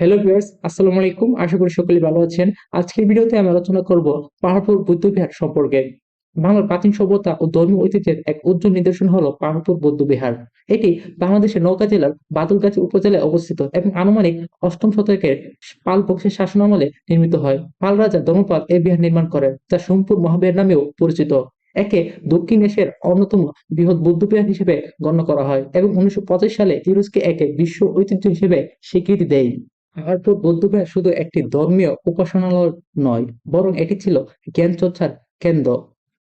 Hello viewers আসসালামু আলাইকুম। আশা করি সকলে ভালো আছেন। আজকের ভিডিওতে আমি আলোচনা করব পাহাড়পুর বৌদ্ধবিহার সম্পর্কে। বাংলার প্রাচীন সভ্যতা ও ধর্মীয় ঐতিহ্যের এক উজ্জ্বল নিদর্শন হলো পাহাড়পুর বৌদ্ধবিহার এটি বাংলাদেশের নৌকা জেলার বাদলগাছি উপজেলায় অবস্থিত এবং আনুমানিক অষ্টম শতকের পাল বংশের শাসনামলে নির্মিত হয়। পাল রাজা ধর্মপাল এই বিহার নির্মাণ করেন, যা সোমপুর মহাবিহার নামেও পরিচিত। একে দক্ষিণ এশিয়ার অন্যতম বৃহৎ বৌদ্ধবিহার হিসেবে গণ্য করা হয় এবং উনিশশো সালে ইউনেস্কো একে বিশ্ব ঐতিহ্য হিসেবে স্বীকৃতি দেয়। পাহাড়পুর বৌদ্ধবিহার শুধু একটি ধর্মীয় উপাসনালয় নয়, বরং এটি ছিল জ্ঞান চর্চার কেন্দ্র।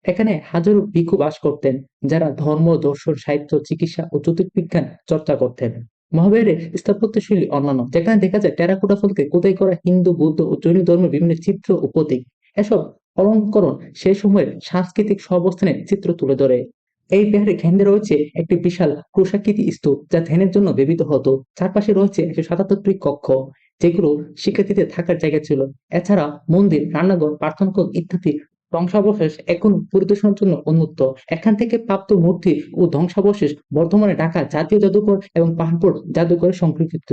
এখানে হাজারো ভিক্ষু বাস করতেন, যারা ধর্ম, দর্শন, সাহিত্য, চিকিৎসা ও জ্যোতির্বিজ্ঞান চর্চা করতেন। মহাবীরের স্থাপত্যশৈলী অন্যান্য, যেখানে দেখা যায় টেরাকোটা ফলকে কোদাই করা হিন্দু, বৌদ্ধ ও জৈন ধর্মের বিভিন্ন চিত্র ও প্রতীক। এসব অলঙ্করণ সেই সময়ের সাংস্কৃতিক সহাবস্থানের চিত্র তুলে ধরে। এই বিহারের কেন্দ্রে রয়েছে একটি বিশাল ক্রুশাকৃতি স্তূপ যা ধ্যানের জন্য ব্যবহৃত হতো। চারপাশে রয়েছে একশো সাতাত্তরটি কক্ষ, যেগুলো শিক্ষার্থীদের থাকার জায়গা ছিল। এছাড়া মন্দির, রান্নাঘর প্রার্থনা কক্ষ ইত্যাদি ধ্বংসাবশেষ এখন পরিদর্শনের জন্য উন্মুক্ত। এখান থেকে প্রাপ্ত মূর্তি ও ধ্বংসাবশেষ বর্তমানে ঢাকা জাতীয় জাদুঘর এবং পাহাড়পুর জাদুঘরে সংরক্ষিত।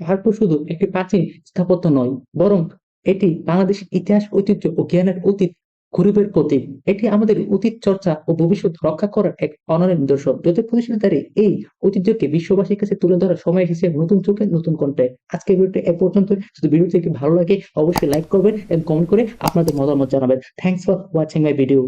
পাহাড়পুর শুধু একটি প্রাচীন স্থাপত্য নয়, বরং এটি বাংলাদেশের ইতিহাস, ঐতিহ্য ও জ্ঞানের অতীত গরিবের প্রতীক। এটি আমাদের অতীত চর্চা ও ভবিষ্যৎ রক্ষা করার এক অনন্য নিদর্শন। যদি প্রতিষ্ঠাতারে এই ঐতিহ্যকে বিশ্ববাসীর কাছে তুলে ধরার সময় এসেছে নতুন চোখে নতুন কণ্ঠে আজকে ভিডিওটি এ পর্যন্ত। যদি ভিডিও থেকে ভালো লাগে, অবশ্যই লাইক করবেন এবং কমেন্ট করে আপনাদের মতামত জানাবেন। Thanks for watching my video